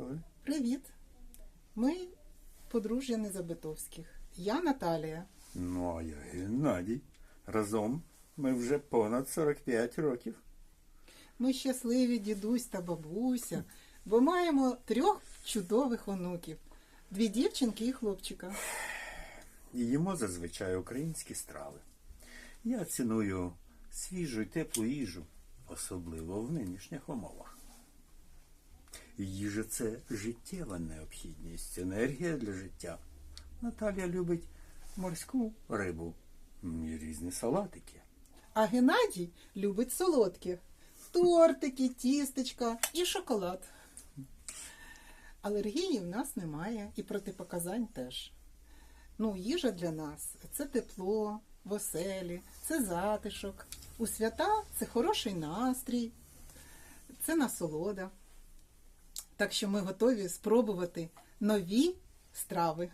Поїхали. Привіт! Ми подружжя Незабитовських. Я Наталія. Ну, а я Геннадій. Разом ми вже понад 45 років. Ми щасливі дідусь та бабуся, бо маємо трьох чудових онуків: дві дівчинки і хлопчика. І їмо зазвичай українські страви. Я ціную свіжу й теплу їжу, особливо в нинішніх умовах. Їжа це життєва необхідність, енергія для життя. Наталя любить морську рибу і різні салатики. А Геннадій любить солодке. Тортики, тістечка і шоколад. Алергії в нас немає і протипоказань теж. Ну, їжа для нас це тепло, в оселі, це затишок. У свята це хороший настрій, це насолода. Так що ми готові спробувати нові страви.